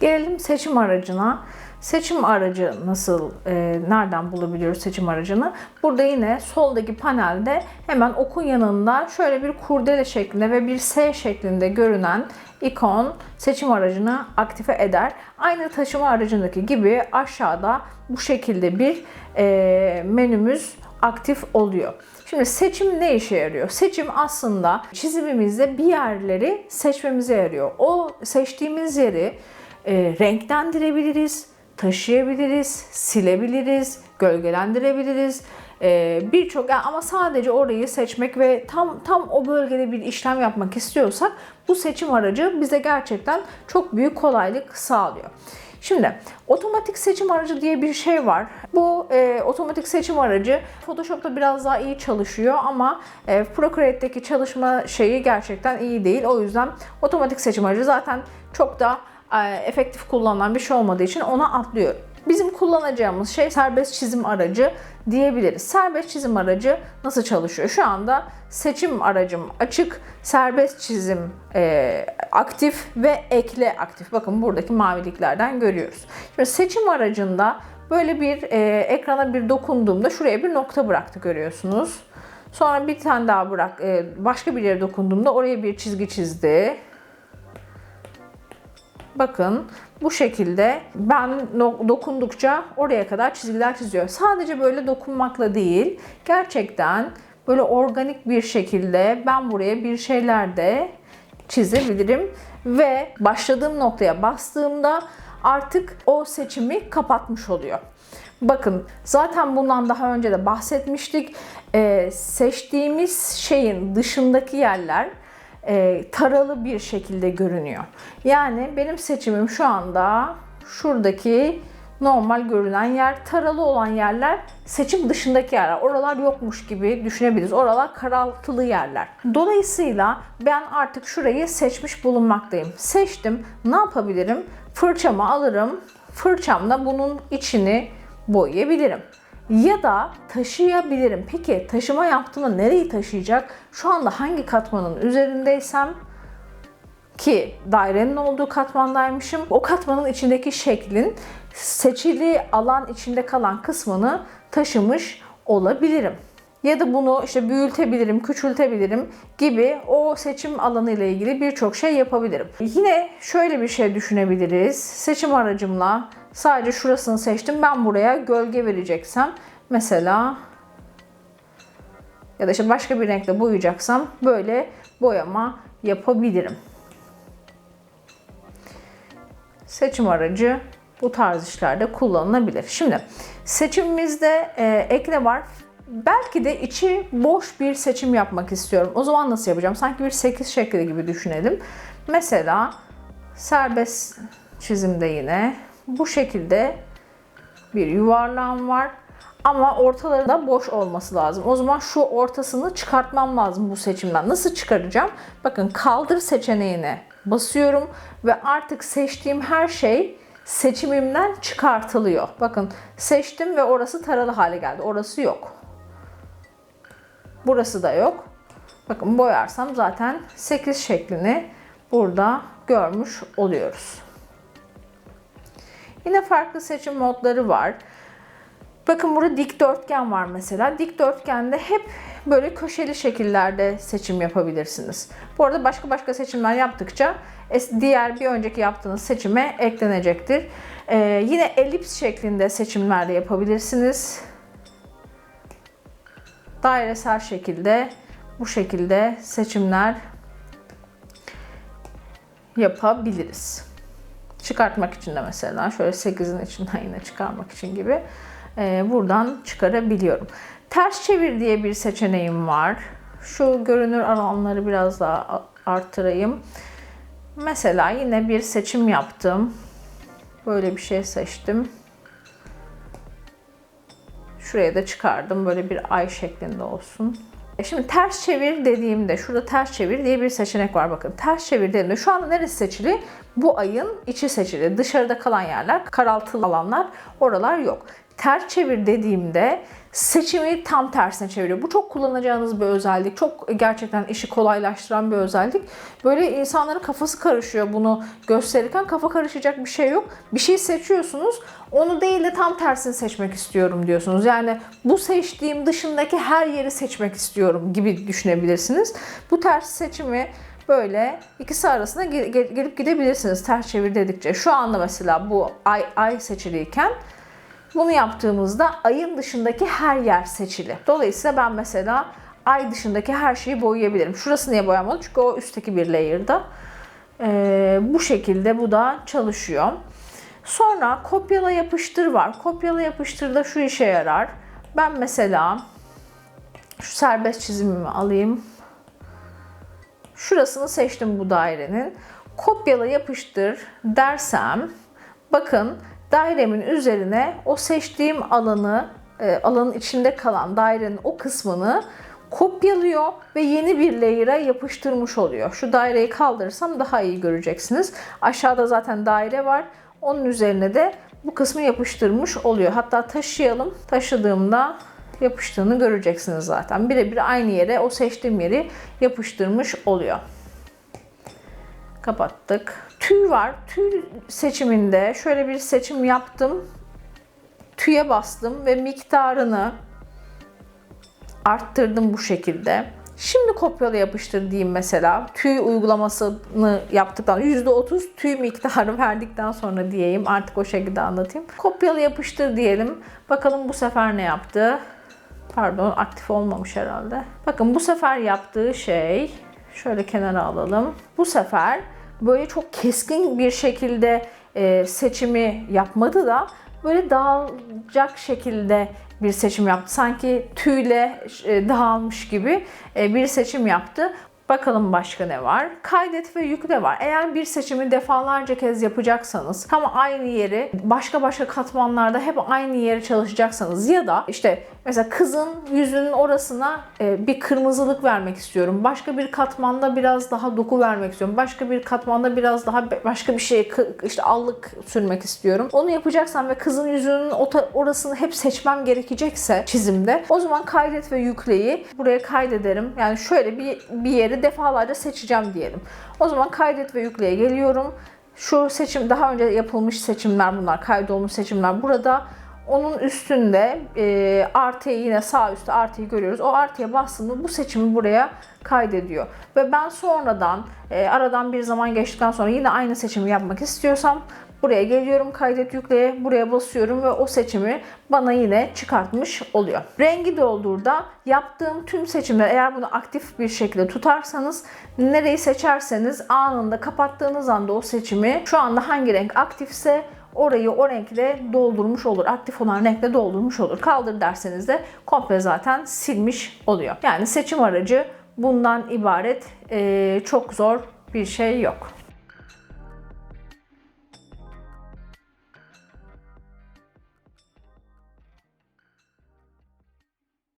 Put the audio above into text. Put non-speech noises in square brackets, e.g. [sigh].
Gelelim seçim aracına. Seçim aracı nasıl, e, nereden bulabiliyoruz seçim aracını? Burada yine soldaki panelde hemen okun yanında şöyle bir kurdele şeklinde ve bir S şeklinde görünen ikon seçim aracını aktive eder. Aynı taşıma aracındaki gibi aşağıda bu şekilde bir e, menümüz aktif oluyor. Şimdi seçim ne işe yarıyor? Seçim aslında çizimimizde bir yerleri seçmemize yarıyor. O seçtiğimiz yeri e, renklendirebiliriz, taşıyabiliriz, silebiliriz, gölgelendirebiliriz. E, Birçok yani ama sadece orayı seçmek ve tam tam o bölgede bir işlem yapmak istiyorsak bu seçim aracı bize gerçekten çok büyük kolaylık sağlıyor. Şimdi otomatik seçim aracı diye bir şey var. Bu e, otomatik seçim aracı Photoshop'ta biraz daha iyi çalışıyor ama e, Procreate'deki çalışma şeyi gerçekten iyi değil. O yüzden otomatik seçim aracı zaten çok da efektif kullanılan bir şey olmadığı için ona atlıyorum. Bizim kullanacağımız şey serbest çizim aracı diyebiliriz. Serbest çizim aracı nasıl çalışıyor? Şu anda seçim aracım açık, serbest çizim e, aktif ve ekle aktif. Bakın buradaki maviliklerden görüyoruz. Şimdi seçim aracında böyle bir e, ekrana bir dokunduğumda şuraya bir nokta bıraktı görüyorsunuz. Sonra bir tane daha bırak, e, başka bir yere dokunduğumda oraya bir çizgi çizdi. Bakın bu şekilde ben dokundukça oraya kadar çizgiler çiziyor. Sadece böyle dokunmakla değil, gerçekten böyle organik bir şekilde ben buraya bir şeyler de çizebilirim ve başladığım noktaya bastığımda artık o seçimi kapatmış oluyor. Bakın zaten bundan daha önce de bahsetmiştik. Ee, seçtiğimiz şeyin dışındaki yerler e, taralı bir şekilde görünüyor. Yani benim seçimim şu anda şuradaki normal görünen yer, taralı olan yerler seçim dışındaki yerler. Oralar yokmuş gibi düşünebiliriz. Oralar karaltılı yerler. Dolayısıyla ben artık şurayı seçmiş bulunmaktayım. Seçtim. Ne yapabilirim? Fırçamı alırım. Fırçamla bunun içini boyayabilirim ya da taşıyabilirim. Peki taşıma yaptığımda nereyi taşıyacak? Şu anda hangi katmanın üzerindeysem ki dairenin olduğu katmandaymışım. O katmanın içindeki şeklin seçili alan içinde kalan kısmını taşımış olabilirim. Ya da bunu işte büyütebilirim, küçültebilirim gibi o seçim alanı ile ilgili birçok şey yapabilirim. Yine şöyle bir şey düşünebiliriz. Seçim aracımla sadece şurasını seçtim. Ben buraya gölge vereceksem mesela ya da işte başka bir renkle boyayacaksam böyle boyama yapabilirim. Seçim aracı bu tarz işlerde kullanılabilir. Şimdi seçimimizde e, ekle var. Belki de içi boş bir seçim yapmak istiyorum. O zaman nasıl yapacağım? Sanki bir 8 şekli gibi düşünelim. Mesela serbest çizimde yine bu şekilde bir yuvarlağım var. Ama ortalarında boş olması lazım. O zaman şu ortasını çıkartmam lazım bu seçimden. Nasıl çıkaracağım? Bakın kaldır seçeneğine basıyorum ve artık seçtiğim her şey seçimimden çıkartılıyor. Bakın seçtim ve orası taralı hale geldi. Orası yok. Burası da yok. Bakın boyarsam zaten 8 şeklini burada görmüş oluyoruz. Yine farklı seçim modları var. Bakın burada dikdörtgen var mesela. Dikdörtgende hep böyle köşeli şekillerde seçim yapabilirsiniz. Bu arada başka başka seçimler yaptıkça diğer bir önceki yaptığınız seçime eklenecektir. Ee, yine elips şeklinde seçimler de yapabilirsiniz. Dairesel şekilde bu şekilde seçimler yapabiliriz. Çıkartmak için de mesela şöyle 8'in içinden yine çıkarmak için gibi e, buradan çıkarabiliyorum. Ters çevir diye bir seçeneğim var. Şu görünür alanları biraz daha arttırayım. Mesela yine bir seçim yaptım. Böyle bir şey seçtim. Şuraya da çıkardım. Böyle bir ay şeklinde olsun. E şimdi ters çevir dediğimde şurada ters çevir diye bir seçenek var bakın. Ters çevir dediğimde şu anda neresi seçili? Bu ayın içi seçili. Dışarıda kalan yerler, karaltılı alanlar oralar yok. Ters çevir dediğimde seçimi tam tersine çeviriyor. Bu çok kullanacağınız bir özellik. Çok gerçekten işi kolaylaştıran bir özellik. Böyle insanların kafası karışıyor bunu gösterirken. Kafa karışacak bir şey yok. Bir şey seçiyorsunuz. Onu değil de tam tersini seçmek istiyorum diyorsunuz. Yani bu seçtiğim dışındaki her yeri seçmek istiyorum gibi düşünebilirsiniz. Bu ters seçimi böyle ikisi arasında gel- gel- gelip gidebilirsiniz ters çevir dedikçe. Şu anda mesela bu ay ay seçiliyken bunu yaptığımızda ayın dışındaki her yer seçili. Dolayısıyla ben mesela ay dışındaki her şeyi boyayabilirim. Şurası niye boyamadım? Çünkü o üstteki bir layer'da. Ee, bu şekilde bu da çalışıyor. Sonra kopyala yapıştır var. Kopyala yapıştır da şu işe yarar. Ben mesela şu serbest çizimimi alayım. Şurasını seçtim bu dairenin. Kopyala yapıştır dersem bakın dairemin üzerine o seçtiğim alanı e, alanın içinde kalan dairenin o kısmını kopyalıyor ve yeni bir layer'a yapıştırmış oluyor. Şu daireyi kaldırırsam daha iyi göreceksiniz. Aşağıda zaten daire var. Onun üzerine de bu kısmı yapıştırmış oluyor. Hatta taşıyalım. Taşıdığımda yapıştığını göreceksiniz zaten. Birebir aynı yere o seçtiğim yeri yapıştırmış oluyor. Kapattık. Tüy var. Tüy seçiminde şöyle bir seçim yaptım. Tüye bastım ve miktarını arttırdım bu şekilde. Şimdi kopyala yapıştır diyeyim mesela. Tüy uygulamasını yaptıktan %30 tüy miktarı [laughs] verdikten sonra diyeyim. Artık o şekilde anlatayım. Kopyala yapıştır diyelim. Bakalım bu sefer ne yaptı? Pardon aktif olmamış herhalde. Bakın bu sefer yaptığı şey şöyle kenara alalım. Bu sefer böyle çok keskin bir şekilde e, seçimi yapmadı da böyle dağılacak şekilde bir seçim yaptı. Sanki tüyle e, dağılmış gibi e, bir seçim yaptı. Bakalım başka ne var? Kaydet ve yükle var. Eğer bir seçimi defalarca kez yapacaksanız tam aynı yeri başka başka katmanlarda hep aynı yeri çalışacaksanız ya da işte mesela kızın yüzünün orasına e, bir kırmızılık vermek istiyorum. Başka bir katmanda biraz daha doku vermek istiyorum. Başka bir katmanda biraz daha başka bir şey işte allık sürmek istiyorum. Onu yapacaksam ve kızın yüzünün orasını hep seçmem gerekecekse çizimde o zaman kaydet ve yükleyi buraya kaydederim. Yani şöyle bir, bir yeri defalarca seçeceğim diyelim. O zaman kaydet ve yükleye geliyorum. Şu seçim daha önce yapılmış seçimler bunlar. Kaydolmuş seçimler burada. Onun üstünde e, artıyı yine sağ üstte artıyı görüyoruz. O artıya bastığımda bu seçimi buraya kaydediyor. Ve ben sonradan e, aradan bir zaman geçtikten sonra yine aynı seçimi yapmak istiyorsam buraya geliyorum kaydet yükleye buraya basıyorum ve o seçimi bana yine çıkartmış oluyor. Rengi doldurda yaptığım tüm seçimler eğer bunu aktif bir şekilde tutarsanız nereyi seçerseniz anında kapattığınız anda o seçimi şu anda hangi renk aktifse orayı o renkle doldurmuş olur. Aktif olan renkle doldurmuş olur. Kaldır derseniz de komple zaten silmiş oluyor. Yani seçim aracı bundan ibaret. Ee, çok zor bir şey yok.